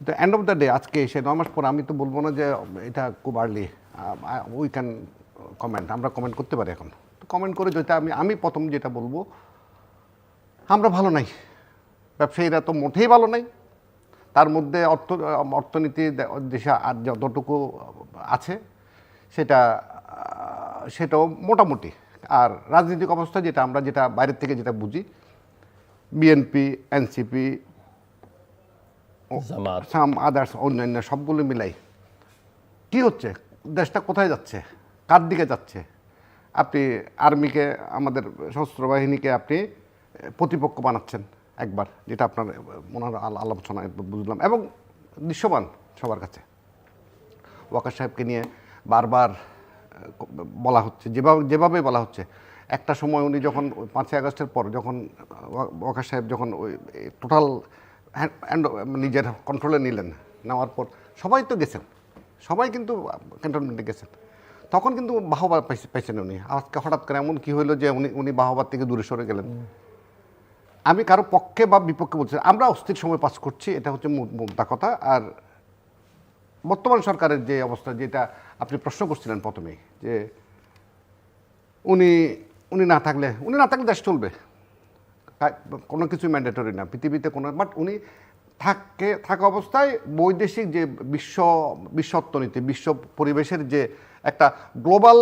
The end of the day আজকে এসে নয় মাস পর আমি তো বলব না যে এটা খুব আর্লি উই ক্যান কমেন্ট আমরা কমেন্ট করতে পারি এখন। তো কমেন্ট করে যেটা আমি আমি প্রথম যেটা বলব, আমরা ভালো নাই। ব্যবসায়ীরা তো মোটেই ভালো নাই। তার মধ্যে অর্থ, অর্থনীতি দেশে আর যতটুকু আছে, সেটা সেটাও মোটামুটি। আর রাজনৈতিক অবস্থা যেটা, আমরা যেটা বাইরের থেকে যেটা বুঝি বিএনপি এনসিপি সাম আদার্স অন্যান্য সবগুলো মিলাই। কি হচ্ছে? দেশটা কোথায় যাচ্ছে? কার দিকে যাচ্ছে? আপনি আর্মিকে, আমাদের সশস্ত্র বাহিনীকে আপনি প্রতিপক্ষ বানাচ্ছেন একবার, যেটা আপনার ওনার আল- আলোচনায় বুঝলাম এবং দৃশ্যমান সবার কাছে। ওয়াকার সাহেবকে নিয়ে বারবার বলা হচ্ছে, যেভাবে যেভাবে বলা হচ্ছে। একটা সময় উনি যখন পাঁচই আগস্টের পর যখন ওয়াকার সাহেব যখন ওই টোটাল নিজের কন্ট্রোলে নিলেন। নেওয়ার পর সবাই তো গেছেন। সবাই কিন্তু ক্যান্টনমেন্টে গেছেন। তখন কিন্তু বাহবা পাইছে- পাইছেন উনি। আজকে হঠাৎ করে এমন কি হলো যে উনি উনি বাহবার থেকে দূরে সরে গেলেন। আমি কারও পক্ষে বা বিপক্ষে বলছি আমরা অস্থির সময় পাস করছি, এটা হচ্ছে মোদ্দা কথা। আর বর্তমান সরকারের যে অবস্থা, যেটা আপনি প্রশ্ন করছিলেন প্রথমেই, যে উনি উনি না থাকলে, উনি না থাকলে দেশ চলবে। কোনো কিছু ম্যান্ডেটরি না, পৃথিবীতে কোনো বাট উনি থাকে থাকা অবস্থায় বৈদেশিক যে বিশ্ব বিশ্ব অর্থনীতি বিশ্ব পরিবেশের যে একটা গ্লোবাল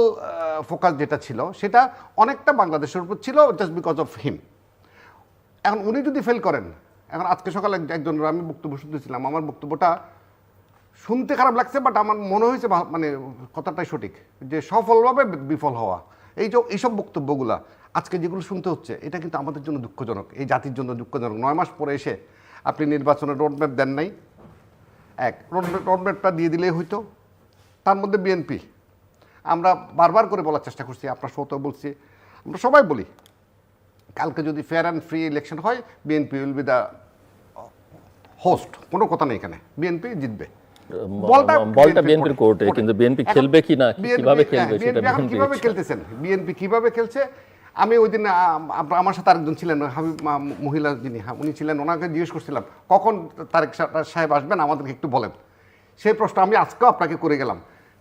ফোকাস যেটা ছিল, সেটা অনেকটা বাংলাদেশের উপর ছিল জাস্ট বিকজ অফ হিম এখন উনি যদি ফেল করেন, এখন আজকে সকালে এক- একজন আমি বক্তব্য শুনতেছিলাম, আমার বক্তব্যটা শুনতে খারাপ লাগছে বাট আমার মনে হয়েছে মানে কথাটাই সঠিক, যে সফলভাবে বিফল হওয়া। এই যে এইসব বক্তব্যগুলা আজকে যেগুলো শুনতে হচ্ছে এটা কিন্তু আমাদের জন্য দুঃখজনক এই জাতির জন্য দুঃখজনক নয় মাস পরে এসে আপনি নির্বাচনের রোডম্যাপ দেন নাই এক রোডম্যাপ রোডম্যাপটা দিয়ে দিলেই হইতো তার মধ্যে বিএনপি আমরা বারবার করে বলার চেষ্টা করছি আপনার সৌতেও বলছি আমরা সবাই বলি কালকে যদি ফেয়ার অ্যান্ড ফ্রি ইলেকশন হয় BNP will be the host কোনো কথা নেই এখানে বিএনপি জিতবে বলটা বলটা বিএনপির কোর্টে কোর্টে। কিন্তু বিএনপি খেলবে কি না কীভাবে হ্যাঁ, খেলবে সেটা বিএনপি কীভাবে খেলতেছেন বিএনপি কীভাবে খেলছে আমি ওই দিন আম, আম- আমার সাথে আরেকজন ছিলেন হাবিব মহিলা যিনি হ্যাঁ, উনি ছিলেন ওনাকে জিজ্ঞেস করছিলাম কখন তারেক সাহেব আসবেন? আমাদেরকে একটু বলেন। সেই প্রশ্ন আমি আজকেও আপনাকে করে গেলাম।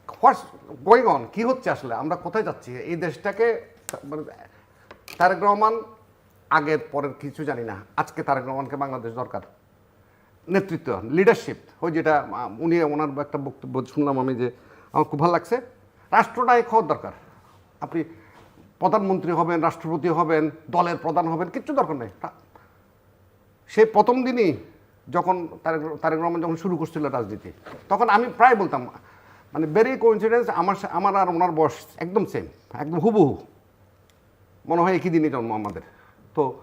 What's going on? কী হচ্ছে আসলে? আমরা কোথায় যাচ্ছি? এই দেশটাকে মানে তারেক রহমান আগের পরের কিছু জানি না। আজকে তারেক রহমানকে বাংলাদেশ দরকার। নেতৃত্ব লিডারশিপ ওই যেটা উনি ওনার একটা বক্তব্য শুনলাম আমি যে আমার খুব ভালো লাগছে। রাষ্ট্রনায়ক হওয়ার দরকার। আপনি প্রধানমন্ত্রী হবেন, রাষ্ট্রপতি হবেন, দলের প্রধান হবেন, কিচ্ছু দরকার নেই। রা- সে প্রথম দিনই যখন তারেক তারেক রহমান যখন শুরু করছিল রাজনীতি, তখন আমি প্রায় বলতাম মানে ভেরি কোইন্সিডেন্স আমার আমার আর ওনার বয়স একদম সেম একদম হুবহু। মনে হয় একই দিনই জন্ম আমাদের। তো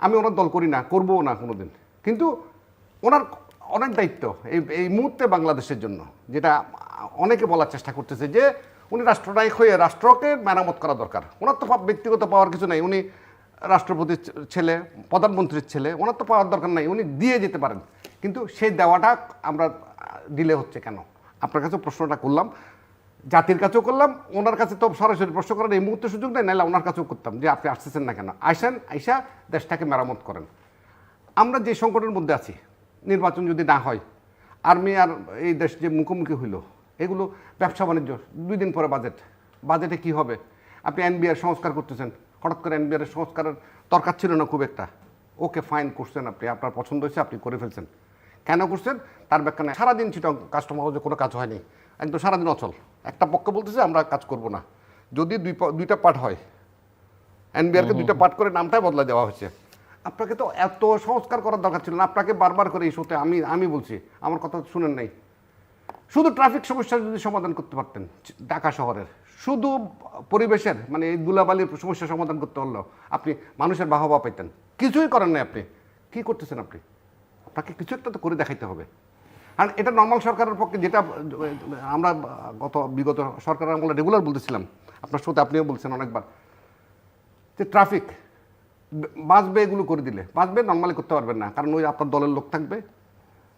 আমি ওনার দল করি না, করবও না কোনো দিন কিন্তু ওনার অনেক দায়িত্ব এই এই মুহূর্তে বাংলাদেশের জন্য, যেটা অনেকে বলার চেষ্টা করতেছে যে উনি রাষ্ট্রনায়ক হয়ে রাষ্ট্রকে মেরামত করা দরকার। ওনার তো ব্যক্তিগত পাওয়ার কিছু নাই। উনি রাষ্ট্রপতির ছেলে, প্রধানমন্ত্রীর ছেলে, ওনার তো পাওয়ার দরকার নাই। উনি দিয়ে যেতে পারেন। কিন্তু সেই দেওয়াটা আমরা দিলে হচ্ছে কেন? আপনার কাছে প্রশ্নটা করলাম। জাতির কাছেও করলাম। ওনার কাছে তো সরাসরি প্রশ্ন করার এই মুহূর্তে সুযোগ নেই, নাহলে ওনার কাছেও করতাম যে আপনি আসতেছেন না কেন? আইসেন আইসা দেশটাকে মেরামত করেন। আমরা যে সংকটের মধ্যে আছি, নির্বাচন যদি না হয়, আর্মি আর এই দেশ যে মুখোমুখি হইল এগুলো ব্যবসা বাণিজ্য দুই দিন পরে বাজেট বাজেটে কি হবে? আপনি এনবিআর সংস্কার করতেছেন। হঠাৎ করে এনবিআর সংস্কারের দরকার ছিল না খুব একটা। ওকে ফাইন করছেন আপনি আপনার পছন্দ হয়েছে আপনি করে ফেলছেন। কেন করছেন? তার ব্যাখ্যা নেই। সারাদিন চিটং কাস্টমার হাউসে কোনো কাজ হয়নি। একদম সারাদিন অচল। একটা পক্ষ বলতেছে আমরা কাজ করব না। যদি দুই দুইটা পার্ট হয় এনবিআরকে দুইটা পার্ট করে নামটাই বদলা দেওয়া হয়েছে। আপনাকে তো এত সংস্কার করার দরকার ছিল না। আপনাকে বারবার করে এই শোতে আমি আমি বলছি আমার কথা শুনেন নাই। শুধু ট্রাফিক সমস্যা যদি সমাধান করতে পারতেন ঢাকা শহরের, শুধু পরিবেশের মানে এই ধুলাবালির সমস্যা সমাধান করতে হলো আপনি মানুষের বাহবা পাইতেন। কিছুই করেন নাই আপনি। কি করতেছেন আপনি? আপনাকে কিছু একটা তো করে দেখাইতে হবে। আর এটা নর্মাল সরকারের পক্ষে যেটা, আমরা গত, বিগত সরকার আমলে রেগুলার বলতেছিলাম, আপনার সাথে আপনিও বলছেন অনেকবার, যে ট্রাফিক বাঁচবে এগুলো করে দিলে। বাঁচবে নর্মালি করতে পারবেন না। কারণ ওই আপনার দলের লোক থাকবে।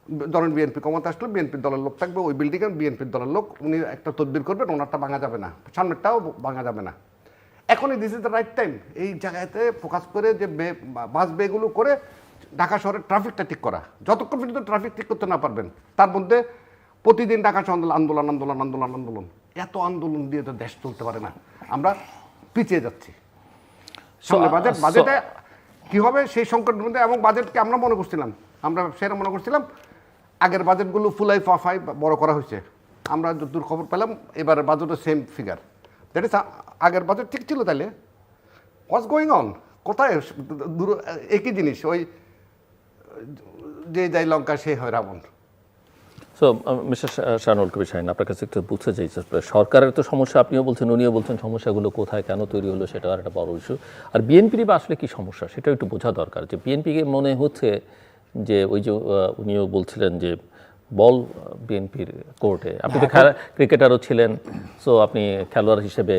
ধরেন বিএনপি ক্ষমতা আসলে বিএনপির দলের লোক থাকবে ওই বিল্ডিংয়ে বিএনপির দলের লোক উনি একটা তদবির করবেন ওনারটা ভাঙা যাবে না সামনেরটাও ভাঙা যাবে না। এখনই this is the right time এই জায়গাতে ফোকাস করে যে বে- বাঁচবে এগুলো করে ঢাকা শহরের ট্রাফিকটা ঠিক করা। যতক্ষণ পর্যন্ত ট্রাফিক ঠিক করতে না পারবেন তার মধ্যে প্রতিদিন ঢাকা শহর আন্দোলন আন্দোলন আন্দোলন আন্দোলন এত আন্দোলন দিয়ে তো দেশ চলতে পারে না। আমরা পিছিয়ে যাচ্ছি। বাজেট বাজেটে কি হবে সেই সংকটের মধ্যে এবং বাজেটকে আমরা মনে করছিলাম আমরা সেটা মনে করছিলাম আগের বাজেটগুলো ফুলাই ফাফাই বড় করা হয়েছে। আমরা যতদূর খবর পেলাম এবারে বাজেটও সেম ফিগার দ্যাট ইস আগের বাজেট ঠিক ছিল তাহলে হোয়াটস গোয়িং অন কোথায়? দূর, একই জিনিস, ওই, যে যাই লঙ্কা, সে হয় রাবণ। সো মিস্টার শানুল কবির শাহিন আপনার কাছে একটু বুঝতে চাই সরকারের তো সমস্যা, আপনিও বলছেন, উনিও বলছেন, সমস্যাগুলো কোথায়, কেন তৈরি হলো সেটা আর একটা বড় ইস্যু আর বিএনপির বা আসলে কি সমস্যা সেটা একটু বোঝা দরকার, যে, বিএনপিকে মনে হচ্ছে যে ওই যে উনিও বলছিলেন যে বল বিএনপির কোর্টে। আপনি তো ক্রিকেটারও ছিলেন সো আপনি খেলোয়াড় হিসেবে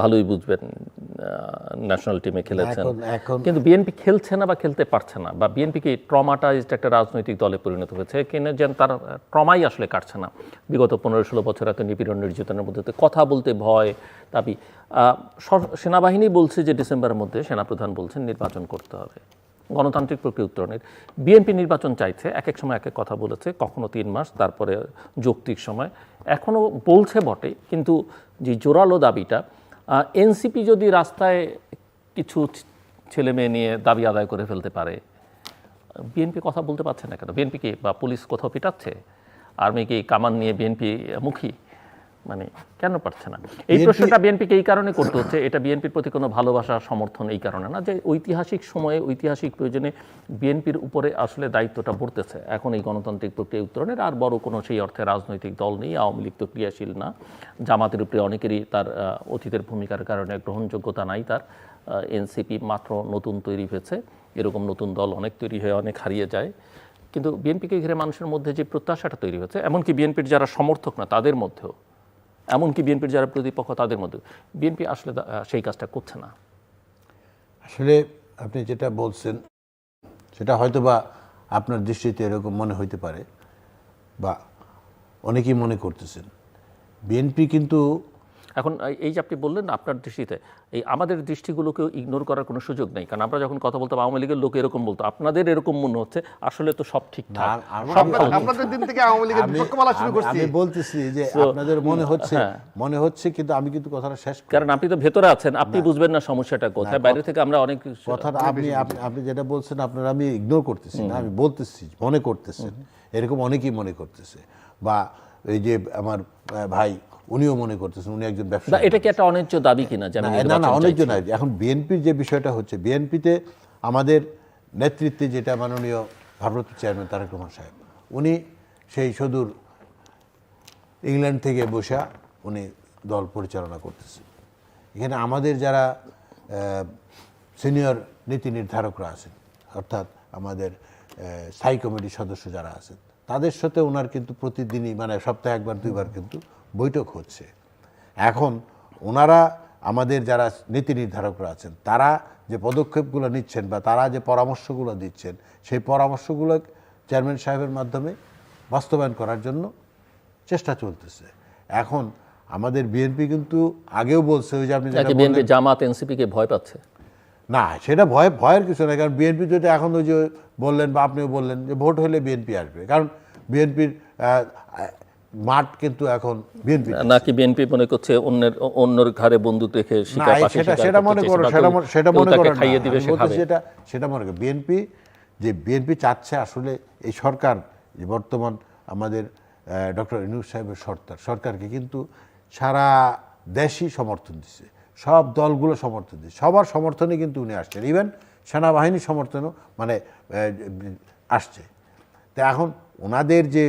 ভালোই বুঝবেন ন্যাশনাল টিমে খেলেছেন। কিন্তু বিএনপি খেলছে না বা খেলতে পারছে না বা বিএনপি কি ট্রমাটাইজড একটা রাজনৈতিক দলে পরিণত হয়েছে? কিনা যেন তার ট্রমাই আসলে কাটছে না। বিগত পনেরো ষোলো বছর এত নিপীড়ন নির্যাতনের মধ্যে কথা বলতে ভয় দাবি। আহ, সেনাবাহিনী বলছে যে ডিসেম্বরের মধ্যে সেনাপ্রধান বলছেন নির্বাচন করতে হবে। গণতান্ত্রিক প্রক্রিয়া উত্তরণের। বিএনপি নির্বাচন চাইছে এক এক সময় এক এক কথা বলেছে, কখনো তিন মাস, তারপরে যৌক্তিক সময়। এখনও বলছে বটে কিন্তু যে জোরালো দাবিটা এনসিপি যদি রাস্তায় কিছু ছেলে মেয়ে নিয়ে দাবি আদায় করে ফেলতে পারে, বিএনপি কথা বলতে পারছে না কেন? বিএনপি কি বা পুলিশ কোথাও পিটাচ্ছে? আর্মি কি কামান নিয়ে বিএনপি মুখী? মানে কেন পারছে না? এই প্রশ্নটা বিএনপিকে এই কারণে করতে হচ্ছে এটা বিএনপির প্রতি কোনো ভালোবাসা সমর্থন এই কারণে না যে ঐতিহাসিক সময়ে ঐতিহাসিক প্রয়োজনে বিএনপির উপরে আসলে দায়িত্বটা পড়তেছে। এখন এই গণতান্ত্রিক প্রক্রিয়া উত্তরণের আর বড় কোনো সেই অর্থে রাজনৈতিক দল নেই আওয়ামী লীগ তো ক্রিয়াশীল না। জামাতের উপরে অনেকেরই তার অতীতের ভূমিকার কারণে গ্রহণযোগ্যতা নাই তার এনসিপি মাত্র নতুন তৈরি হয়েছে এরকম নতুন দল অনেক তৈরি হয়ে অনেক হারিয়ে যায়। কিন্তু বিএনপিকে ঘিরে মানুষের মধ্যে যে প্রত্যাশাটা তৈরি হয়েছে এমনকি বিএনপির যারা সমর্থক না তাদের মধ্যেও এমনকি বিএনপির যারা প্রতিপক্ষ তাদের মধ্যে। বিএনপি আসলে সেই কাজটা করছে না। আসলে আপনি যেটা বলছেন, সেটা হয়তো বা আপনার দৃষ্টিতে এরকম মনে হইতে পারে, বা অনেকেই মনে করতেছেন। বিএনপি কিন্তু এখন এই- যে আপনি বললেন আপনার দৃষ্টিতে এই আমাদের দৃষ্টিগুলোকেও ইগনোর করার কোনো সুযোগ নেই। কারণ আমরা যখন কথা বলতাম আওয়ামী লীগের লোক এরকম বলতো। আপনাদের এরকম মনে হচ্ছে আসলে তো সব ঠিকঠাক। আপনাদের দিন থেকে আওয়ামী লীগের বলা শুরু করছি। আমি বলতেছি যে আপনাদের মনে হচ্ছে হ্যাঁ। মনে হচ্ছে কিন্তু আমি কিন্তু কথাটা শেষ কারণ আপনি তো ভেতরে আছেন আপনি বুঝবেন না সমস্যাটা কোথায়। বাইরে থেকে আমরা অনেক কথাটা আপনি আপনি আপনি যেটা বলছেন আপনারা আমি ইগনোর করতেছি না আমি বলতেছি মনে করতেছেন। এরকম অনেকেই মনে করতেছে। বা এই যে আমার ভাই উনিও মনে করতেছেন উনি একজন ব্যবসায়ী। এটা কি একটা অন্যায্য দাবি কিনা না না নির্বাচন না এখন বিএনপির যে বিষয়টা হচ্ছে বিএনপিতে আমাদের নেতৃত্বে যেটা মাননীয় ভারপ্রাপ্ত চেয়ারম্যান তারেক রহমান সাহেব উনি সেই সুদূর ইংল্যান্ড থেকে বসা উনি দল পরিচালনা করতেছেন। এখানে আমাদের যারা সিনিয়র নীতি নির্ধারকরা আছেন অর্থাৎ আমাদের স্থায়ী কমিটির সদস্য যারা আছেন তাদের সাথে ওনার কিন্তু প্রতিদিনই মানে সপ্তাহে একবার দুইবার কিন্তু বৈঠক হচ্ছে। এখন ওনারা আমাদের যারা নীতি নির্ধারকরা আছেন তারা যে পদক্ষেপগুলো নিচ্ছেন বা তারা যে পরামর্শগুলো দিচ্ছেন সেই পরামর্শগুলো চেয়ারম্যান সাহেবের মাধ্যমে বাস্তবায়ন করার জন্য চেষ্টা চলতেছে। এখন আমাদের বিএনপি কিন্তু আগেও বলছে ওই যে আপনি বিএনপি জামাত এনসিপি কে ভয় পাচ্ছে? না সেটা ভয় ভয়ের কিছু না কারণ বিএনপি যদি এখন ওই যে বললেন বা আপনিও বললেন যে ভোট হলে বিএনপি আসবে। কারণ বিএনপির মাঠ কিন্তু এখন বিএনপি নাকি বিএনপি মনে করছে অন্যের অন্যের ঘরে বন্দুক রেখে শিকার পাশে সেটা সেটা মনে করো সেটা মনে- সেটা মনে করো খাইয়ে দিবে সেটা সেটা মনে করো বিএনপি যে বিএনপি চাচ্ছে আসলে এই সরকার যে বর্তমান আমাদের ডক্টর ইনুস সাহেবের সরকার সরকারকে কিন্তু সারা দেশই সমর্থন দিচ্ছে সব দলগুলো সমর্থন দিচ্ছে সবার সমর্থনে কিন্তু উনি আসছেন। ইভেন সেনাবাহিনীর সমর্থনও মানে আসছে। তা এখন ওনাদের যে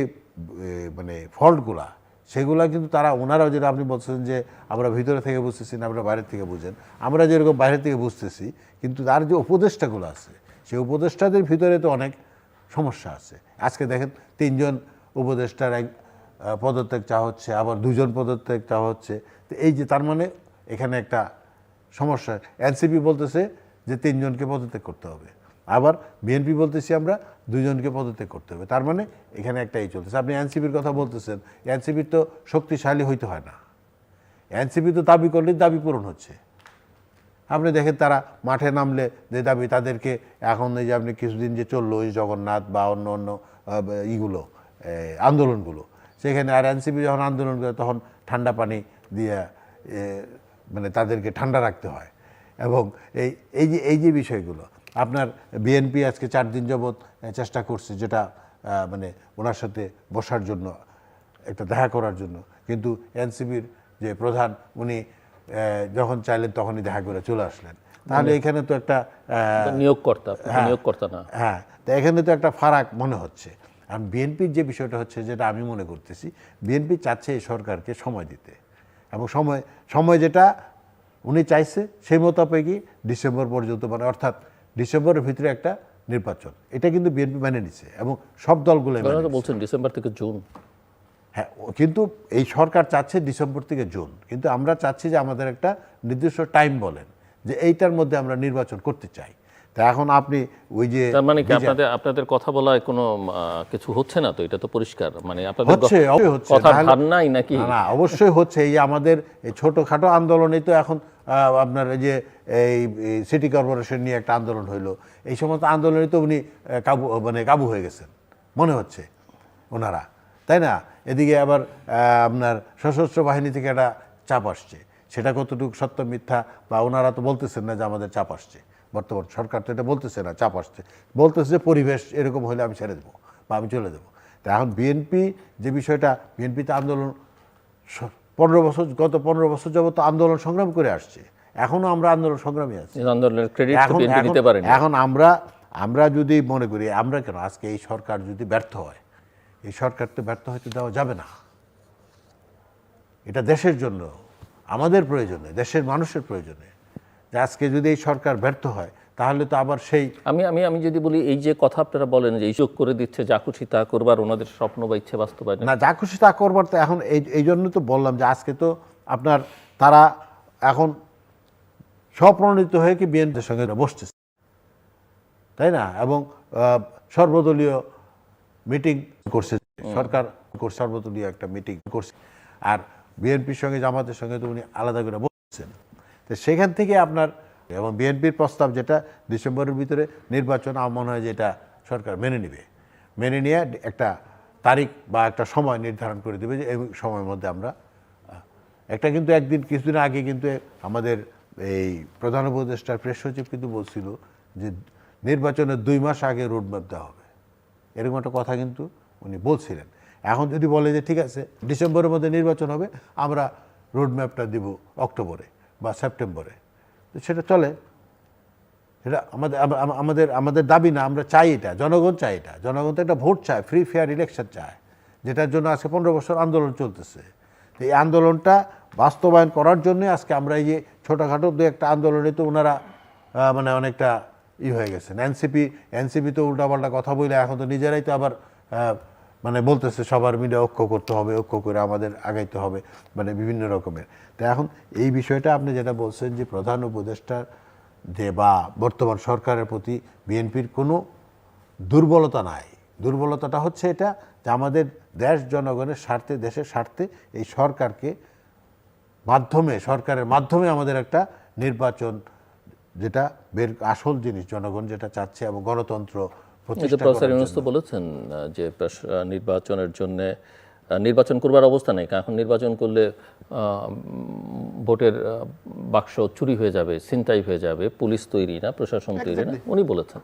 মানে ফল্টগুলা, সেগুলা কিন্তু তারা, ওনারাও যেটা আপনি বলছেন যে, আমরা ভিতরে থেকে বুঝতেছি না, আমরা বাইরে থেকে বুঝেন। আমরা যেরকম বাইরে থেকে বুঝতেছি, কিন্তু তার যে উপদেষ্টাগুলো আছে, সেই উপদেষ্টাদের ভিতরে তো অনেক সমস্যা আছে। আজকে দেখেন, তিনজন উপদেষ্টার এক পদত্যাগ চাওয়া হচ্ছে, আবার দুজন পদত্যাগ চাওয়া হচ্ছে। তো এই যে, তার মানে এখানে একটা সমস্যা। এনসিপি বলতেছে যে, তিনজনকে পদত্যাগ করতে হবে। আবার বিএনপি বলতেছি আমরা দুজনকে পদত্যাগ করতে হবে। তার মানে এখানে একটাই চলতেছে। আপনি এনসিপির কথা বলতেছেন এনসিপির তো শক্তিশালী হইতে হয় না। এনসিপি তো দাবি করলে দাবি পূরণ হচ্ছে। আপনি দেখেন তারা মাঠে নামলে যে দাবি তাদেরকে, এখন এই যে আপনি কিছুদিন যে চলল ওই জগন্নাথ বা অন্য অন্য ইগুলো আন্দোলনগুলো, সেখানে আর এনসিপি যখন আন্দোলন করে তখন ঠান্ডা পানি দিয়ে মানে তাদেরকে ঠান্ডা রাখতে হয়। এবং এই এই যে এই যে বিষয়গুলো আপনার বিএনপি আজকে চার দিন যাবৎ চেষ্টা করছে যেটা মানে ওনার সাথে বসার জন্য একটা দেখা করার জন্য। কিন্তু এনসিবির যে প্রধান উনি যখন চাইলেন তখনই দেখা করে চলে আসলেন। তাহলে এখানে তো একটা নিয়োগকর্তা তো নিয়োগকর্তা না। হ্যাঁ তো এখানে তো একটা ফারাক মনে হচ্ছে। আর বিএনপির যে বিষয়টা হচ্ছে যেটা আমি মনে করতেছি বিএনপি চাচ্ছে এই সরকারকে সময় দিতে। এবং সময় সময় যেটা উনি চাইছে সেই মোতাবেকই ডিসেম্বর পর্যন্ত মানে অর্থাৎ ডিসেম্বরের ভিতরে একটা নির্বাচন। এটা কিন্তু বিএনপি মেনে নিছে এবং সব দলগুলো বলছেন ডিসেম্বর থেকে জুন। হ্যাঁ কিন্তু এই সরকার চাচ্ছে ডিসেম্বর থেকে জুন। কিন্তু আমরা চাচ্ছি যে আমাদের একটা নির্দিষ্ট টাইম বলেন যে এইটার মধ্যে আমরা নির্বাচন করতে চাই। তা এখন আপনি ওই যে তার মানে কি আপনাদের আপনাদের কথা বলায় কোনো কিছু হচ্ছে না তো? এটা তো পরিষ্কার। মানে আপনাদের হচ্ছে হচ্ছে। কথা ভার নাই নাকি? না, অবশ্যই হচ্ছে। এই আমাদের ছোটোখাটো আন্দোলনে তো এখন আপনার এই যে এই সিটি কর্পোরেশন নিয়ে একটা আন্দোলন হইল। এই সমস্ত আন্দোলনে তো উনি কাবু মানে কাবু হয়ে গেছেন মনে হচ্ছে ওনারা। তাই না? এদিকে আবার আপনার সশস্ত্র বাহিনী থেকে একটা চাপ আসছে। সেটা কতটুকু সত্য মিথ্যা বা ওনারা তো বলতেছেন না যে আমাদের চাপ আসছে। বর্তমান সরকার তো এটা বলতেছে না চাপ আসছে। বলতেছে যে পরিবেশ এরকম হলে আমি ছেড়ে দেবো বা আমি চলে দেবো। তা এখন বিএনপি যে বিষয়টা বিএনপিতে আন্দোলন পনেরো বছর গত পনেরো বছর যাবত আন্দোলন সংগ্রাম করে আসছে। এখনও আমরা আন্দোলন সংগ্রামী আছি। আন্দোলনের ক্রেডিট এখন আমরা আমরা যদি মনে করি আমরা কেন আজকে এই সরকার যদি ব্যর্থ হয় এই সরকার তো ব্যর্থ হতে দেওয়া যাবে না। এটা দেশের জন্য আমাদের প্রয়োজনে দেশের মানুষের প্রয়োজনে। যে আজকে যদি এই সরকার ব্যর্থ হয় তাহলে তো আবার সেই আমি আমি আমি যদি বলি এই যে কথা আপনারা বলেন যে এই যোগ করে দিচ্ছে যা খুশি তা করবার ওনাদের স্বপ্ন বা ইচ্ছে বাস্তবায়ন। না যা খুশি তা করবার তো এখন এই এই জন্য তো বললাম যে আজকে তো আপনার তারা এখন স্বপ্রণীত হয়ে কি বিএনপির সঙ্গে বসতেছে তাই না? এবং সর্বদলীয় মিটিং করছে। সরকার সর্বদলীয় একটা মিটিং করছে। আর বিএনপির সঙ্গে জামাতের সঙ্গে তো উনি আলাদা করে বসছেন। তো সেখান থেকে আপনার এবং বিএনপির প্রস্তাব যেটা ডিসেম্বরের ভিতরে নির্বাচন আমার মনে হয় যে এটা সরকার মেনে নেবে। মেনে নিয়ে একটা তারিখ বা একটা সময় নির্ধারণ করে দেবে যে এই সময়ের মধ্যে আমরা একটা কিন্তু একদিন, কিছুদিন আগে কিন্তু আমাদের এই প্রধান উপদেষ্টার প্রেস সচিব কিন্তু বলছিল যে নির্বাচনের দুই মাস আগে রোডম্যাপ দেওয়া হবে। এরকম একটা কথা কিন্তু উনি বলছিলেন। এখন যদি বলে যে ঠিক আছে, ডিসেম্বরের মধ্যে নির্বাচন হবে, আমরা রোডম্যাপটা দিব অক্টোবরে। বা সেপ্টেম্বরে। তো সেটা চলে। সেটা আমাদের, আম- আম- আমাদের আমাদের দাবি না, আমরা চাই এটা, জনগণ চাই এটা। জনগণ তো একটা ভোট চায় ফ্রি ফেয়ার ইলেকশন চায়, যেটার জন্য আজকে পনেরো বছর আন্দোলন চলতেছে। তো এই আন্দোলনটা বাস্তবায়ন করার জন্য আজকে আমরা এই যে ছোটোখাটো দু একটা আন্দোলনে তো ওনারা মানে অনেকটা ই হয়ে গেছেন। এনসিপি এনসিপি তো উল্টাপাল্টা কথা বলে এখন তো নিজেরাই তো আবার মানে বলতেছে সবার মিলে ঐক্য করতে হবে, ঐক্য করে আমাদের আগাইতে হবে মানে বিভিন্ন রকমের। তো এখন এই বিষয়টা আপনি যেটা বলছেন যে প্রধান উপদেষ্টার যে বা বর্তমান সরকারের প্রতি বিএনপির কোনো দুর্বলতা নাই। দুর্বলতাটা হচ্ছে এটা যে আমাদের দেশ জনগণের স্বার্থে, দেশের স্বার্থে এই সরকারকে মাধ্যমে, সরকারের মাধ্যমে আমাদের একটা নির্বাচন যেটা বের, আসল জিনিস জনগণ যেটা চাচ্ছে এবং গণতন্ত্র প্রফেসর ইউনুস তো বলেছেন যে প্রশ- নির্বাচনের জন্য নির্বাচন করবার অবস্থা নেই এখন নির্বাচন করলে ভোটের বাক্স চুরি হয়ে যাবে ছিনতাই হয়ে যাবে পুলিশ তৈরি না প্রশাসন তৈরি না উনি বলেছেন।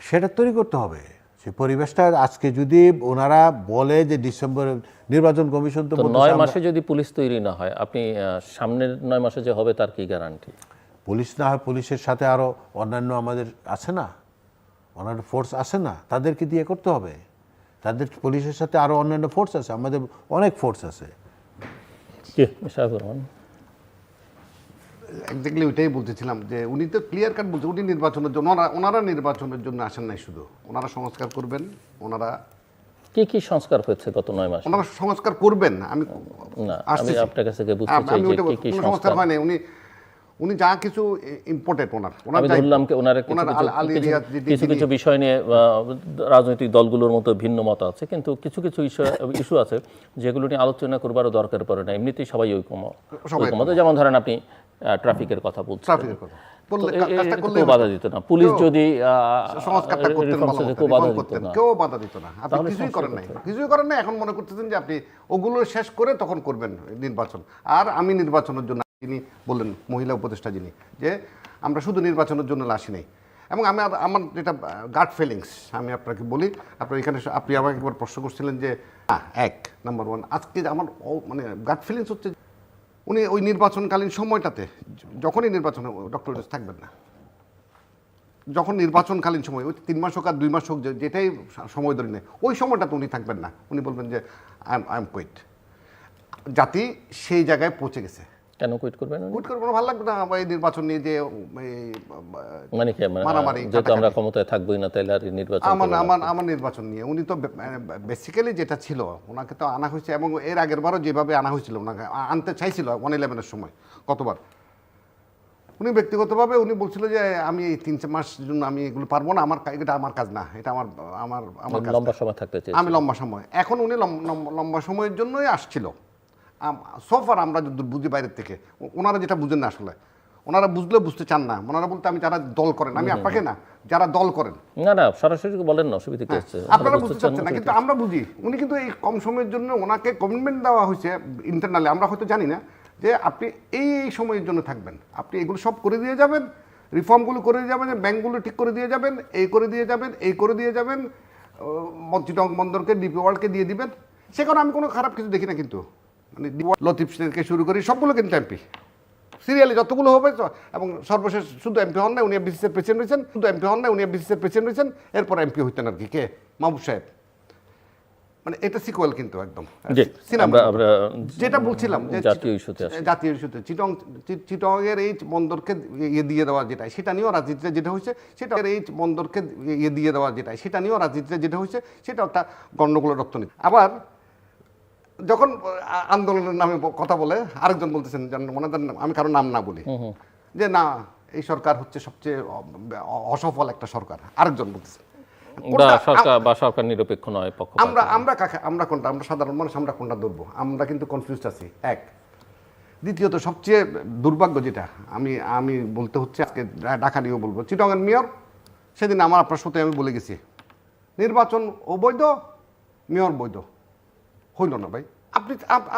সেটা তৈরি করতে হবে। সে পরিবেশটা আজকে যদি ওনারা বলে যে ডিসেম্বরে নির্বাচন কমিশন তো তো নয় মাসে যদি পুলিশ তৈরি না হয় আপনি সামনের নয় মাসে যে হবে তার কি গ্যারান্টি পুলিশ না হয় পুলিশের সাথে আরও অন্যান্য আমাদের আছে না? অন্যান্য ফোর্স আছে না তাদেরকে দিয়ে করতে হবে। তাদের পুলিশের সাথে আরও অন্যান্য ফোর্স আছে আমাদের অনেক ফোর্স আছে। এক্স্যাক্টলি ওইটাই বলতেছিলাম যে উনি তো ক্লিয়ার কাট বলছে উনি নির্বাচনের জন্য ওনারা ওনারা নির্বাচনের জন্য আসেন নাই শুধু। ওনারা সংস্কার করবেন ওনারা কি কি সংস্কার হয়েছে গত নয় মাসে? ওনারা সংস্কার করবেন আমি না আমি আপনার কাছে বুঝতে চাই যে কি কি সংস্কার হয় নাই। উনি উনি যা কিছু ইম্পর্টেন্ট ওনার ওনার ধরলাম ওনার কিছু কিছু- বিষয় নিয়ে রাজনৈতিক দলগুলোর মতো ভিন্ন মত আছে কিন্তু কিছু কিছু ইস্যু আছে যেগুলো নিয়ে আলোচনা করবারও দরকার পড়ে না। এমনিতেই সবাই ঐকম ঐকমত যেমন ধরেন আপনি ট্রাফিকের কথা বলছে ট্রাফিকের কথা। বললে তো এ- এ- কাজটা এটা করলে কেউ বাধা দিত না। পুলিশ যদি সমাজ কাটটা করতেন রিফর্মস ভালো মতো, কেউ বাধা reform দিত না। কেউ বাধা দিত না। আপনি তাহলে কিছুই করেন নাই। কিছুই করেন নাই। এখন মনে করতেছেন যে আপনি ওগুলো শেষ করে তখন করবেন নির্বাচন। আর আমি নির্বাচনের জন্য তিনি বললেন, মহিলা উপদেষ্টা যিনি, যে আমরা শুধু নির্বাচনের জন্য আসি নাই। এবং আমি আমার যেটা গার্ড ফিলিংস আমি আপনাকে বলি, আপনার এখানে আপনি আমাকে একবার প্রশ্ন করছিলেন যে এক নাম্বার ওয়ান আজকে আমার মানে গার্ড ফিলিংস হচ্ছে উনি ওই নির্বাচনকালীন সময়টাতে, যখনই নির্বাচন ডক্টর থাকবেন না। যখন নির্বাচনকালীন সময়, ওই তিন মাস হোক আর দুই মাস হোক যেটাই সময় ধরে নেয়, ওই সময়টাতে উনি থাকবেন না। উনি বলবেন যে I am I am quit জাতি সেই জায়গায় পৌঁছে গেছে। কেন কুইট করবেন? কুইট করে ভালো লাগবে না এই নির্বাচন নিয়ে যে মানে কি মানে, মারামারি, যেহেতু আমরা ক্ষমতায় থাকবোই না তাহলে আর নির্বাচন আমার আমার আমার নির্বাচন নিয়ে উনি তো বেসিক্যালি যেটা ছিল ওনাকে তো আনা হয়েছে এবং এর আগের বারও যেভাবে আনা হয়েছিল ওনাকে আনতে চাইছিল ওয়ান ইলেভেনের সময় কতবার উনি ব্যক্তিগতভাবে উনি বলছিল যে আমি এই তিন চার মাস জন্য আমি এগুলো পারব না আমার এটা আমার কাজ না এটা আমার আমার আমার লম্বা সময় থাকতে চাই আমি লম্বা সময় এখন উনি লম- লম- লম্বা সময়ের জন্যই আসছিল। সোফার আমরা যদি বুঝি বাইরের থেকে ওনারা যেটা বুঝেন না আসলে। ওনারা বুঝলে বুঝতে চান না। ওনারা বলতে আমি যারা দল করেন আমি আপনাকে না যারা দল করেন। না না সরাসরি বলেন না অসুবিধা কি আছে হ্যাঁ, আপনারা বুঝতে চাচ্ছেন না কিন্তু আমরা বুঝি। উনি কিন্তু এই কম সময়ের জন্য ওনাকে কমিটমেন্ট দেওয়া হয়েছে ইন্টারনালি আমরা হয়তো জানি না যে আপনি এই এই সময়ের জন্য থাকবেন। আপনি এগুলো সব করে দিয়ে যাবেন রিফর্মগুলো করে দিয়ে যাবেন ব্যাংকগুলো ঠিক করে দিয়ে যাবেন এই করে দিয়ে যাবেন এই করে দিয়ে যাবেন চিটং বন্দরকে ডিপি ওয়ার্ল্ডকে দিয়ে দিবেন। সে কারণে আমি কোনো খারাপ কিছু দেখি না কিন্তু। মানে লতিফ থেকে শুরু করি সবগুলো কিন্তু এমপি। সিরিয়ালি যতগুলো হবে এবং সর্বশেষ শুধু এমপি হন না উনি বিসিসির প্রেসিডেন্ট হয়েছেন শুধু এমপি হন না উনি বিসিসির প্রেসিডেন্ট হয়েছেন এরপর এমপি হইতেন আর কি কে? মাহবুব সাহেব। মানে এটা সিকুয়েল কিন্তু একদম। যেটা বলছিলাম যে জাতীয় ইস্যুতে জাতীয় ইস্যুতে চিটং চিটংয়ের এই বন্দরকে ইয়ে দিয়ে দেওয়া যেটা সেটা নিয়েও রাজনীতিতে যেটা হয়েছে সেটা এই বন্দরকে ইয়ে দিয়ে দেওয়া যেটা সেটা নিয়েও রাজনীতিতে যেটা হয়েছে সেটা একটা গণ্ডগোলের রপ্তানি। আবার যখন আন্দোলনের নামে কথা বলে আরেকজন বলতেছেন যেন মনে আমি কারও নাম না বলি। যে না এই সরকার হচ্ছে সবচেয়ে অসফল একটা সরকার আরেকজন বলতেছে। বা কোনটা- সরকার বা সরকার নিরপেক্ষ নয় পক্ষ আমরা আমরা কাকে আমরা কোনটা আমরা সাধারণ মানুষ আমরা কোনটা ধরবো? আমরা কিন্তু আছি এক। দ্বিতীয়ত সবচেয়ে দুর্ভাগ্য যেটা আমি আমি বলতে হচ্ছে আজকে ঢাকা নিয়েও বলব চিটংয়ের মেয়র সেদিন আমার আপনার সাথে আমি বলে গেছি নির্বাচন অবৈধ মেয়র বৈধ। হইল না ভাই। আপনি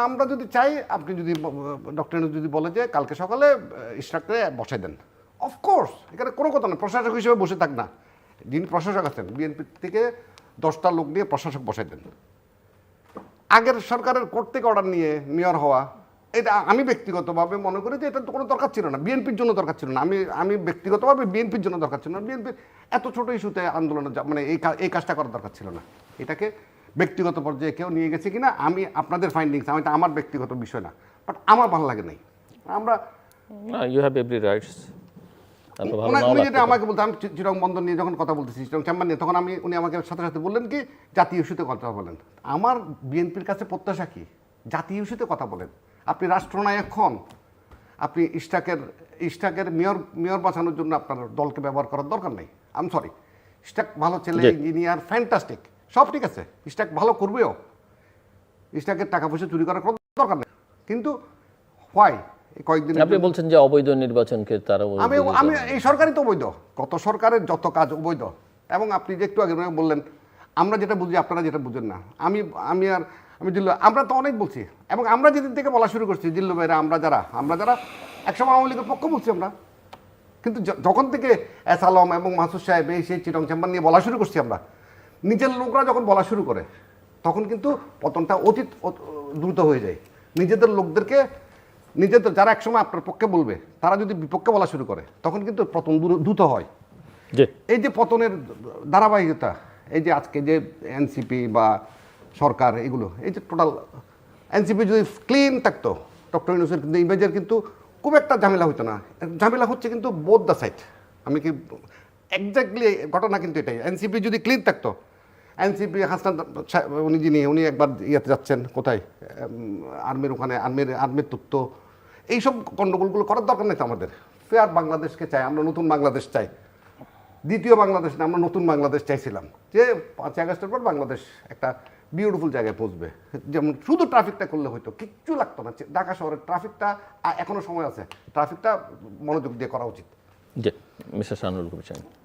আমরা যদি চাই, আপনি যদি ডক্টর যদি বলে যে কালকে সকালে স্ট্রাকচারে বসাই দেন। অফকোর্স এখানে কোনো কথা না, প্রশাসক হিসেবে বসে থাক না। যিনি প্রশাসক আছেন বিএনপি থেকে দশটা লোক নিয়ে প্রশাসক বসাই দেন। আগের সরকারের কোর্ট থেকে অর্ডার নিয়ে মেয়র হওয়া, এটা আমি ব্যক্তিগতভাবে মনে করি যে এটা তো কোনো দরকার ছিল না। বিএনপির জন্য দরকার ছিল না। আমি আমি ব্যক্তিগতভাবে বিএনপির জন্য দরকার ছিল না। বিএনপির এত ছোটো ইস্যুতে আন্দোলনে মানে এই এই কাজটা করার দরকার ছিল না। এটাকে ব্যক্তিগত পর্যায়ে কেউ নিয়ে গেছে কিনা আমি আপনাদের ফাইন্ডিংস আমি আমার ব্যক্তিগত বিষয় না বাট আমার ভালো লাগে নাই। আমরা না ইউ হ্যাভ এভরি রাইটস উনি- যেটা আমাকে বলতে আমি চিরং বন্দর নিয়ে যখন কথা বলতেছি চিরং চেম্বার নিয়ে তখন আমি উনি আমাকে সাথে সাথে বললেন কি জাতীয় ইস্যুতে কথা বলেন। আমার বিএনপির কাছে প্রত্যাশা কি? জাতীয় ইস্যুতে কথা বলেন। আপনি রাষ্ট্রনায়ক হন। আপনি ইস্টাকের ইস্টাকের মেয়র মেয়র বাঁচানোর জন্য আপনার দলকে ব্যবহার করার দরকার নেই। আম সরি ইস্টাক ভালো ছেলে ইঞ্জিনিয়ার ফ্যান্টাস্টিক সব ঠিক আছে। ইস্টাক ভালো করবেও। ইস্টাকের টাকা পয়সা চুরি করার কোনো দরকার নেই। কিন্তু এই কয়েকদিন আপনি বলছেন যে অবৈধ নির্বাচনকে তারা আমি আমি এই সরকারই তো অবৈধ। কত সরকারের যত কাজ অবৈধ। এবং আপনি যে একটু আগে বললেন আমরা যেটা বুঝি আপনারা যেটা বুঝেন না। আমি আমি আর আমি জিল্লু আমরা তো অনেক বলছি। এবং আমরা যেদিন থেকে বলা শুরু করছি জিল্লু ভাইরা আমরা যারা আমরা যারা একসময় আওয়ামী লীগের পক্ষ বলছি আমরা। কিন্তু যখন থেকে এস আলম এবং মাসুদ সাহেব এই সেই চিটং চেম্বার নিয়ে বলা শুরু করছি আমরা নিজের লোকরা যখন বলা শুরু করে তখন কিন্তু পতনটা অতীত অত- দ্রুত হয়ে যায়। নিজেদের লোকদেরকে নিজেদের যারা একসময় আপনার পক্ষে বলবে তারা যদি বিপক্ষে বলা শুরু করে তখন কিন্তু পতন দ্রু- দ্রুত হয়। এই যে পতনের ধারাবাহিকতা এই যে আজকে যে এনসিপি বা সরকার এগুলো এই যে টোটাল এনসিপি যদি ক্লিন থাকতো ডক্টর ইউনুসের কিন্তু ইমেজের কিন্তু খুব একটা ঝামেলা হতো না। ঝামেলা হচ্ছে কিন্তু বোধ দ্য সাইড আমি কি এক্স্যাক্টলি ঘটনা কিন্তু এটাই। এনসিপি যদি ক্লিন থাকতো এনসিপি সাহেব, উনি যিনি উনি একবার ইয়েতে যাচ্ছেন কোথায়? আর্মির ওখানে আর্মির আর্মির তথ্য এইসব গণ্ডগোলগুলো করার দরকার নেই তো আমাদের। ফেয়ার বাংলাদেশকে চাই আমরা নতুন বাংলাদেশ চাই। দ্বিতীয় বাংলাদেশ না আমরা নতুন বাংলাদেশ চাইছিলাম। যে পাঁচই আগস্টের পর বাংলাদেশ একটা বিউটিফুল জায়গায় পৌঁছবে। যেমন শুধু ট্রাফিকটা করলে হয়তো কিচ্ছু লাগতো না। ঢাকা শহরের ট্রাফিকটা আ- এখনও সময় আছে। ট্রাফিকটা মনোযোগ দিয়ে করা উচিত। জি মিস্টার শাহনুল সাহেব।